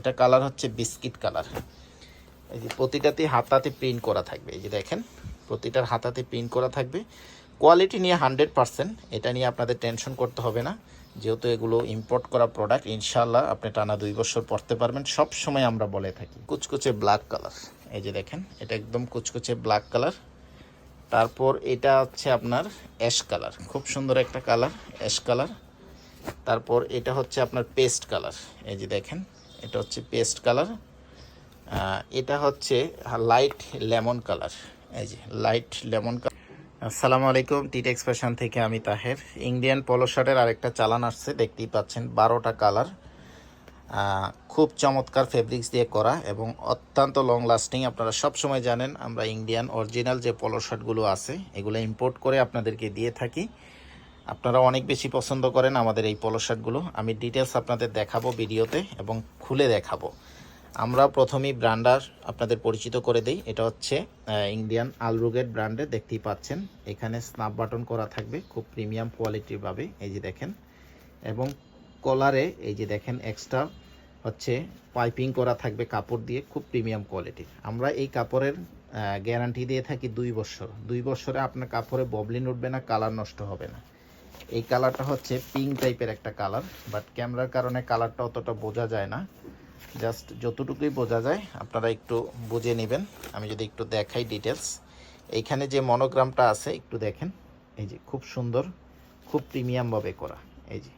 এটা কালার হচ্ছে biscuit colour. এই যে প্রতিটাতে হাতাতে প্রিন্ট করা থাকবে। এই যে দেখেন, প্রতিটার হাতাতে প্রিন্ট করা থাকবে। কোয়ালিটি নিয়ে হান্ড্রেড পার্সেন্ট এটা নিয়ে আপনাদের টেনশন করতে হবে না। যেহেতু এগুলো ইম্পোর্ট করা প্রোডাক্ট ইনশাল্লাহ আপনি টানা দুই বছর পরতে পারবেন। সব সময় আমরা বলে থাকি, কুচকুচে ব্ল্যাক কালার এই যে দেখেন, এটা একদম কুচকুচে ব্ল্যাক কালার তারপর এটা হচ্ছে আপনার অ্যাশ কালার খুব সুন্দর একটা কালার অ্যাশ কালার তারপর এটা হচ্ছে আপনার পেস্ট কালার এই যে দেখেন এটা হচ্ছে পেস্ট কালার। এটা হচ্ছে লাইট লেমন কালার। এই যে লাইট লেমন কালার। আসসালামু আলাইকুম, টিট এক্সপ্রেশন থেকে আমি তাহের। ইন্ডিয়ান পলো শার্টের আরেকটা চালান আসছে, দেখতেই পাচ্ছেন বারোটা কালার। খুব চমৎকার ফেব্রিক্স দিয়ে করা এবং অত্যন্ত লং লাস্টিং আপনারা সব সময় জানেন আমরা ইন্ডিয়ান অরিজিনাল যে পলো শার্টগুলো আছে, এগুলো ইম্পোর্ট করে আপনাদেরকে দিয়ে থাকি। আপনারা অনেক বেশি পছন্দ করেন আমাদের এই পলো শার্টগুলো আমি ডিটেলস আপনাদের দেখাবো ভিডিওতে এবং খুলে দেখাবো। আমরা প্রথমেই ব্র্যান্ডার আপনাদের পরিচিত করে দিই। এটা হচ্ছে ইন্ডিয়ান আলরুগেট ব্র্যান্ডে দেখতেই পাচ্ছেন। এখানে স্নাপ বাটন করা থাকবে খুব প্রিমিয়াম কোয়ালিটির ভাবে, এই যে দেখেন। এবং কলারে এই যে দেখেন এক্সট্রা হচ্ছে পাইপিং করা থাকবে কাপড় দিয়ে, খুব প্রিমিয়াম কোয়ালিটির আমরা এই কাপড়ের গ্যারান্টি দিয়ে থাকি দুই বছর। দুই বছরে আপনার কাপড়ে ববলিন উঠবে না কালার নষ্ট হবে না। এই কালারটা হচ্ছে পিঙ্ক টাইপের একটা কালার বাট ক্যামেরার কারণে কালারটা অতটা বোঝা যায় না। জাস্ট যতটুকুই বোঝা যায়, আপনারা একটু বুঝে নেবেন। আমি যদি একটু দেখাই ডিটেলস এইখানে যে মনোগ্রামটা আছে, একটু দেখেন। এই যে, খুব সুন্দর, খুব প্রিমিয়ামভাবে করা। এই যে,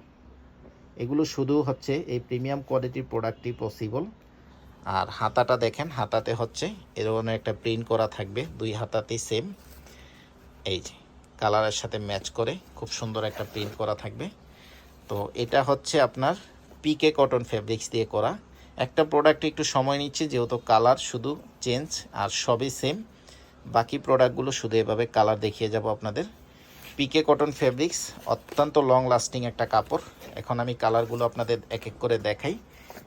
এগুলো শুধু হচ্ছে এই প্রিমিয়াম কোয়ালিটির প্রোডাক্টই পসিবল আর হাতাটা দেখেন, হাতাতে হচ্ছে এরকম একটা প্রিন্ট করা থাকবে, দুই হাতাতেই সেম এই যে কালারের সাথে ম্যাচ করে খুব সুন্দর একটা প্রিন্ট করা থাকবে। তো এটা হচ্ছে আপনার পিকে কটন ফেব্রিক্স দিয়ে করা। একটা প্রোডাক্ট একটু সময় নিচ্ছে, যেহেতু কালার শুধু চেঞ্জ আর সবই সেম বাকি প্রোডাক্টগুলো শুধু এভাবে কালার দেখিয়ে যাব আপনাদের। পিকে কটন ফেব্রিক্স অত্যন্ত লং লাস্টিং একটা কাপড়। এখন আমি কালারগুলো আপনাদের এক এক করে দেখাই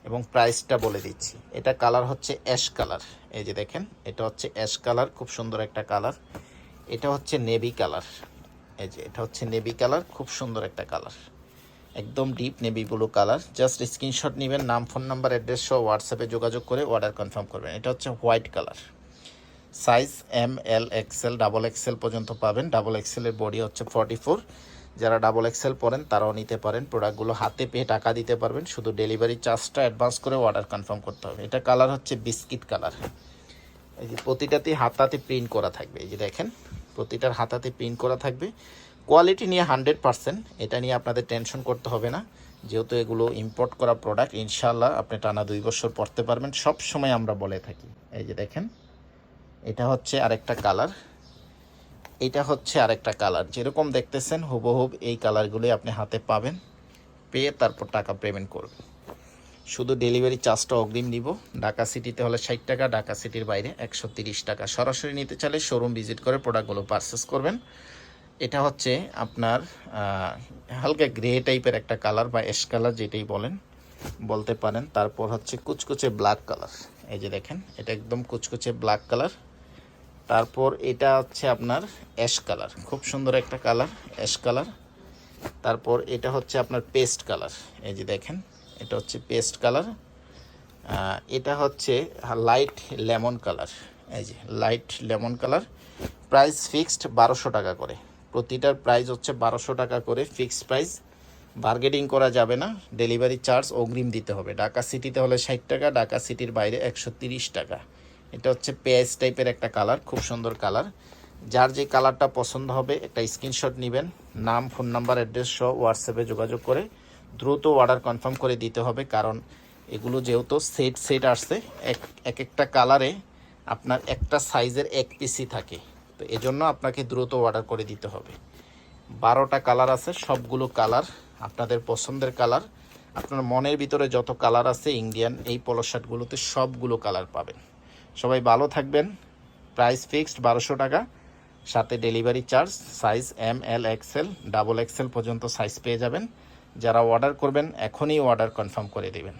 এবং প্রাইসটা বলে দিচ্ছি। এটা কালার হচ্ছে অ্যাশ কালার এই যে দেখেন, এটা হচ্ছে অ্যাশ কালার খুব সুন্দর একটা কালার এটা হচ্ছে নেভি কালার। এই যে, এটা হচ্ছে নেভি কালার, খুব সুন্দর একটা কালার। একদম deep navy blue colour. Just screenshot নেবেন, নাম, ফোন নাম্বার, অ্যাড্রেস সহ হোয়াটসঅ্যাপে যোগাযোগ করে অর্ডার কনফার্ম করবেন। এটা হচ্ছে white colour. Size M L XL double XL পর্যন্ত পাবেন। ডাবল এক্সেলের বডি হচ্ছে ফর্টি ফোর। যারা ডাবল এক্সেল পরেন, তারাও নিতে পারেন। প্রোডাক্টগুলো হাতে পেয়ে টাকা দিতে পারবেন। শুধু ডেলিভারি চার্জটা অ্যাডভান্স করে অর্ডার কনফার্ম করতে হবে। এটা কালার হচ্ছে বিস্কিট কালার। এই যে, প্রতিটাতেই হাতাতে প্রিন্ট করা থাকবে। এই যে দেখেন প্রতিটার হাতাতে প্রিন্ট করা থাকবে। কোয়ালিটি নিয়ে হান্ড্রেড পার্সেন্ট এটা নিয়ে আপনাদের টেনশন করতে হবে না। যেহেতু এগুলো ইম্পোর্ট করা প্রোডাক্ট ইনশাল্লাহ আপনি টানা দুই বছর পরতে পারবেন। সব সময় আমরা বলে থাকি, এই যে দেখেন, এটা হচ্ছে আরেকটা কালার এটা হচ্ছে আরেকটা কালার যেরকম দেখতেছেন হুবহুব এই কালারগুলি আপনি হাতে পাবেন, পেয়ে তারপর টাকা পেমেন্ট করবেন। শুধু ডেলিভারি চার্জটা অগ্রিম নিব। ঢাকা সিটিতে হলে ষাট টাকা, ঢাকা সিটির বাইরে একশো টাকা। সরাসরি নিতে চাইলে শোরুম ভিজিট করে প্রোডাক্টগুলো পারচেস করবেন। এটা হচ্ছে আপনার হালকা গ্রে টাইপের একটা কালার বা এস কালার যেটাই বলেন, বলতে পারেন। তারপর হচ্ছে কুচকুচে ব্ল্যাক কালার এই যে দেখেন, এটা একদম কুচকুচে ব্ল্যাক কালার তারপর এটা হচ্ছে আপনার অ্যাশ কালার খুব সুন্দর একটা কালার অ্যাশ কালার তারপর এটা হচ্ছে আপনার পেস্ট কালার এই যে দেখেন এটা হচ্ছে পেস্ট কালার। এটা হচ্ছে লাইট লেমন কালার। এই যে light lemon colour. Price fixed বারোশো টাকা করে। প্রতিটার প্রাইস হচ্ছে বারোশো টাকা করে ফিক্সড প্রাইস। বার্গেটিং করা যাবে না। ডেলিভারি চার্জ অগ্রিম দিতে হবে। ঢাকা সিটিতে হলে ষাট টাকা, ঢাকা সিটির বাইরে একশো টাকা। এটা হচ্ছে পেঁয়াজ টাইপের একটা কালার, খুব সুন্দর কালার। যার যে কালারটা পছন্দ হবে, একটা স্ক্রিনশট নেবেন। নাম ফোন নাম্বার অ্যাড্রেস সহ হোয়াটসঅ্যাপে যোগাযোগ করে দ্রুত অর্ডার কনফার্ম করে দিতে হবে, কারণ এগুলো যেহেতু সেট সেট আসছে, এক এক একটা কালারে আপনার একটা সাইজের এক পিসি থাকে। তো এজন্য আপনাকে দ্রুত অর্ডার করে দিতে হবে। বারোটা কালার আছে, সবগুলো কালার আপনাদের পছন্দের কালার আপনার মনের ভিতরে যত কালার আছে ইন্ডিয়ান এই পলো শার্টগুলোতে সবগুলো কালার পাবেন। সবাই ভালো থাকবেন প্রাইস ফিক্সড বারোশো টাকা, সাথে delivery charge size M L XL double XL পর্যন্ত সাইজ পেয়ে যাবেন। যারা অর্ডার করবেন এখনই অর্ডার কনফার্ম করে দেবেন।